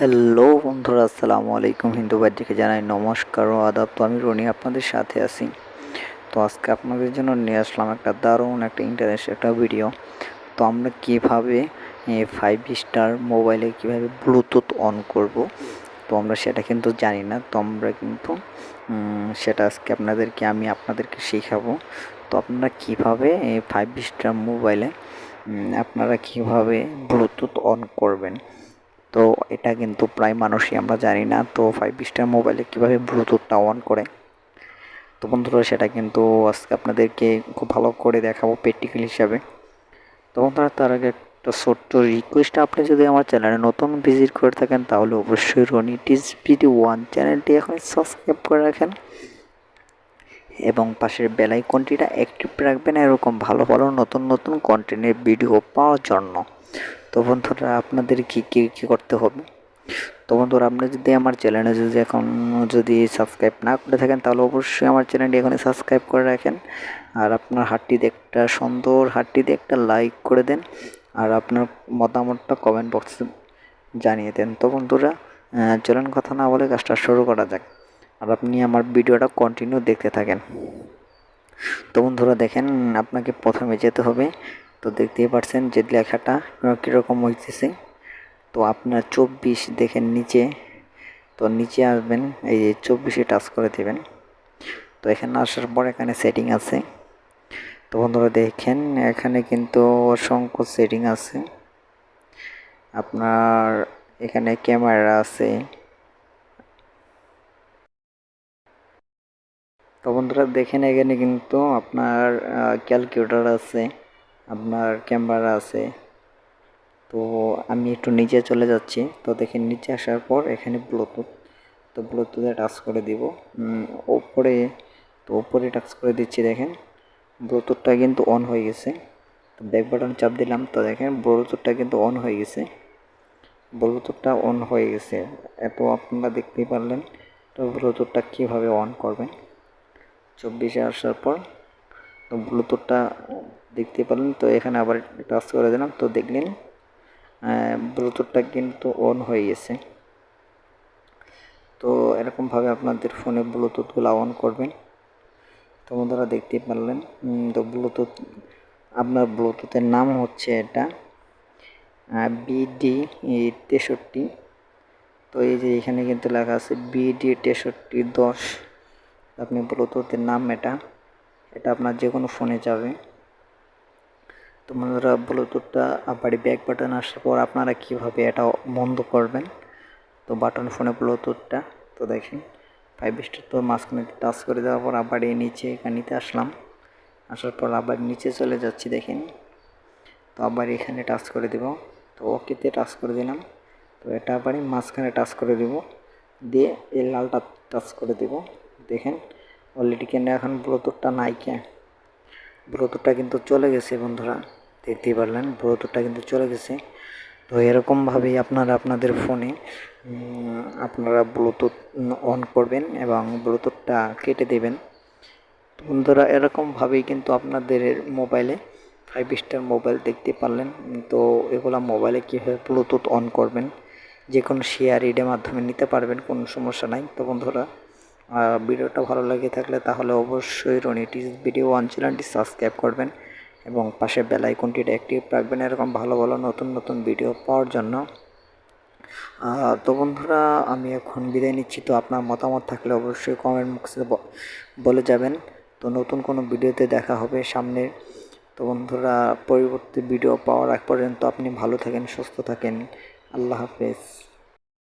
Hello বন্ধুরা, আসসালামু আলাইকুম। হিন্দু বাজ্যকে জানাই নমস্কার ও আদাব। তো আমি রনি আপনাদের সাথে আছি। তো আজকে আপনাদের জন্য নিয়ে আসলাম একটা দারুণ একটা ইন্টারেস্ট একটা ভিডিও তো আমরা কীভাবে ফাইভ স্টার মোবাইলে কীভাবে ব্লুটুথ অন করব? তো আমরা সেটা কিন্তু জানি না। তো আমরা কিন্তু সেটা আজকে আপনাদেরকে, আমি আপনাদেরকে শেখাবো। তো আপনারা কীভাবে ফাইভ স্টার মোবাইলে আপনারা কীভাবে ব্লুটুথ অন করবেন? তো এটা কিন্তু প্রায় মানুষই আমরা জানি না। তো ফাইভ স্টার মোবাইলে কীভাবে ব্লুটুথটা অন করে? তো বন্ধুরা, সেটা কিন্তু আজকে আপনাদেরকে খুব ভালো করে দেখাবো প্র্যাকটিক্যাল হিসাবে। তো বন্ধুরা, তার আগে একটা ছোট্ট রিকোয়েস্ট আপনি যদি আমার চ্যানেলে নতুন ভিজিট করে থাকেন, তাহলে অবশ্যই রনি ভিডিও ওয়ান চ্যানেলটি এখন সাবস্ক্রাইব করে রাখেন। এবং পাশের বেল আইকনটিটা অ্যাক্টিভ রাখবেন, এরকম ভালো ভালো নতুন নতুন কন্টেন্টের ভিডিও পাওয়ার জন্য। তো বন্ধুরা, আপনাদের কী কী কী করতে হবে? তো বন্ধুরা, আপনি যদি আমার চ্যানেলে যদি এখন যদি সাবস্ক্রাইব না করে থাকেন, তাহলে অবশ্যই আমার চ্যানেলটি এখনই সাবস্ক্রাইব করে রাখেন। আর আপনার হাটটিতে একটা সুন্দর হাটটিতে একটা লাইক করে দেন। আর আপনার মতামতটা কমেন্ট বক্সে জানিয়ে দেন। তো বন্ধুরা চলুন কথা না বলে কাজটা শুরু করা যাক। আর আপনি আমার ভিডিওটা কন্টিনিউ দেখতে থাকেন। তো বন্ধুরা, দেখেন, আপনাকে প্রথমে যেতে হবে তো দেখতেই পাচ্ছেন যে লেখাটা কীরকম হইতেছে। তো আপনার চব্বিশ দেখেন নিচে, তো নিচে আসবেন, এই যে চব্বিশে টাচ করে দেবেন। তো এখানে আসার পর এখানে সেটিং আছে। তো বন্ধুরা দেখেন, এখানে কিন্তু অসংখ্য সেটিং আছে। আপনার এখানে ক্যামেরা আছে। তো বন্ধুরা দেখেন এখানে কিন্তু আপনার ক্যালকুলেটর আছে। আপনার ক্যামেরা আছে। তো আমি একটু নিচে চলে যাচ্ছি। তো দেখেন, নিচে আসার পর এখানে ব্লুটুথ তো ব্লুটুথে টাচ করে দিব। ওপরে, তো ওপরে টাচ করে দিচ্ছি, দেখেন। ব্লুটুথটা কিন্তু অন হয়ে গেছে। তো ব্যাক বাটন চাপ দিলাম। তো দেখেন ব্লুটুথটা কিন্তু অন হয়ে গেছে। ব্লুটুথটা অন হয়ে গেছে। এত আপনারা দেখতেই পারলেন। তো ব্লুটুথটা কীভাবে অন করবেন? চব্বিশে আসার পর, তো ব্লুটুথটা দেখতে পেলেন। তো এখানে আবার টাচ করে দিলাম। তো দেখলেন ব্লুটুথটা কিন্তু অন হয়ে গেছে। তো এরকমভাবে আপনাদের ফোনে ব্লুটুথগুলো অন করবেন। তো বন্ধুরা দেখতেই পারলেন তো ব্লুটুথ, আপনার ব্লুটুথের নাম হচ্ছে এটা বিডি তেষট্টি। তো এই যে এখানে কিন্তু লেখা আছে বিডি তেষট্টি দশ। আপনি ব্লুটুথের নাম এটা এটা আপনার যে কোনো ফোনে যাবে। তো বন্ধুরা ব্লুটুথটা বাড়ি ব্যাক বাটন আসার পর আপনারা কীভাবে এটা বন্ধ করবেন? তো বাটন ফোনে ব্লুটুথটা তো দেখেন ফাইভ স্টার তো মাঝখানে টাচ করে দেওয়ার পর আবার এই নিচে এখানেতে আসলাম। আসার পর আবার নিচে চলে যাচ্ছি, দেখেন। তো আবার এখানে টাচ করে দেব। তো ওকেতে টাচ করে দিলাম। তো এটা আবারই মাঝখানে টাচ করে দেব। দিয়ে এই লালটা টাচ করে দেব। দেখেন অলরেডি কেন এখন ব্লুটুথটা নাই ব্লুটুথটা কিন্তু চলে গেছে, বন্ধুরা। দেখতেই পারলেন ব্লুটুথটা কিন্তু চলে গেছে। তো এরকমভাবেই আপনারা আপনাদের ফোনে আপনারা ব্লুটুথ অন করবেন এবং ব্লুটুথটা কেটে দেবেন। বন্ধুরা, এরকমভাবেই কিন্তু আপনাদের মোবাইলে ফাইভ স্টার মোবাইল দেখতে পারলেন। তো এগুলো মোবাইলে কীভাবে ব্লুটুথ অন করবেন, যে কোনো শেয়ার ইডের মাধ্যমে নিতে পারবেন, কোনো সমস্যা নাই। তো বন্ধুরা ভিডিওটা ভালো লাগে থাকলে তাহলে অবশ্যই রনিটিস ভিডিও ওয়ান চ্যানেলটি সাবস্ক্রাইব করবেন এবং পাশে বেল আইকনটিটা অ্যাক্টিভ রাখবেন এরকম ভালো ভালো নতুন নতুন ভিডিও পাওয়ার জন্য। তো বন্ধুরা, আমি এখন বিদায় নিচ্ছি। তো আপনার মতামত থাকলে অবশ্যই কমেন্ট বক্সে বলে যাবেন। তো নতুন কোনো ভিডিওতে দেখা হবে সামনে। তো বন্ধুরা, পরবর্তী ভিডিও পাওয়ার আগ পর্যন্ত আপনি ভালো থাকেন, সুস্থ থাকেন। আল্লাহ হাফেজ।